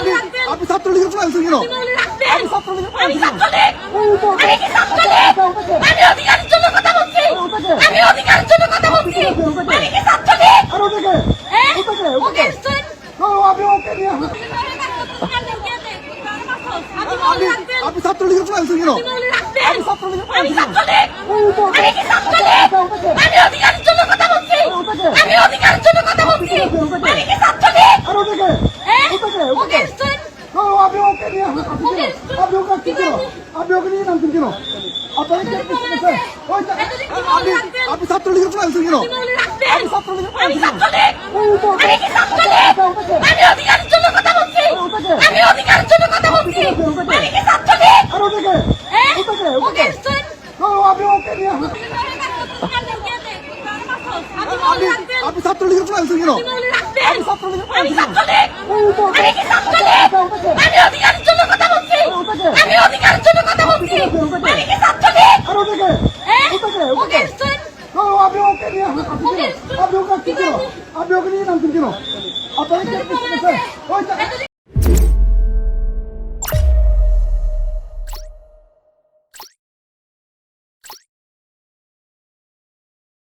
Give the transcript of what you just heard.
আপনি আপনি ছাত্রলীগের প্রাণ কেন আমি ছাত্রলীগ। আমি কি ছাত্রলীগ? আমি অধিকারের জন্য কথা বলছি। আমি অধিকারের জন্য কথা বলছি। আমি কি ছাত্রলীগ? আর হ্যাঁ? ওকে ওটাকে শুন। ও, আপনি ওকে নিয়ে আপনি ছাত্রলীগের প্রাণ কেন আমি ছাত্রলীগ আমি ছাত্রলীগ। আমি কি ছাত্রলীগ? আমি অধিকারের জন্য কথা বলছি। আমি অধিকারের জন্য কথা বলছি। আমি কি ছাত্রলীগ? আর? ওকে আপনি ওকে নিয়ে আপনি ওকে আসছেন কেন আপনি ওকে নিয়ে নামছেন কেন আপনার কে পেয়েছে ওই যে- আপনি আপনি ছাত্রলীগের প্রাণ কেন আমি কি অধিকারের জন্য কি আপনি আপনি আপনি ছাত্রলীগের কেন আমি অধিকারের জন্য কথা বলছি আমি অধিকারের জন্য কথা বলছি আমি কি ছাত্রলীগ আর ওটাকে? ওটাকে ওকে ওটাকে শুন। ও, আপনি ওকে নিয়ে আপনি ওকে কেন আপনি ওকে নিয়ে নামছেন কেন আপনার কে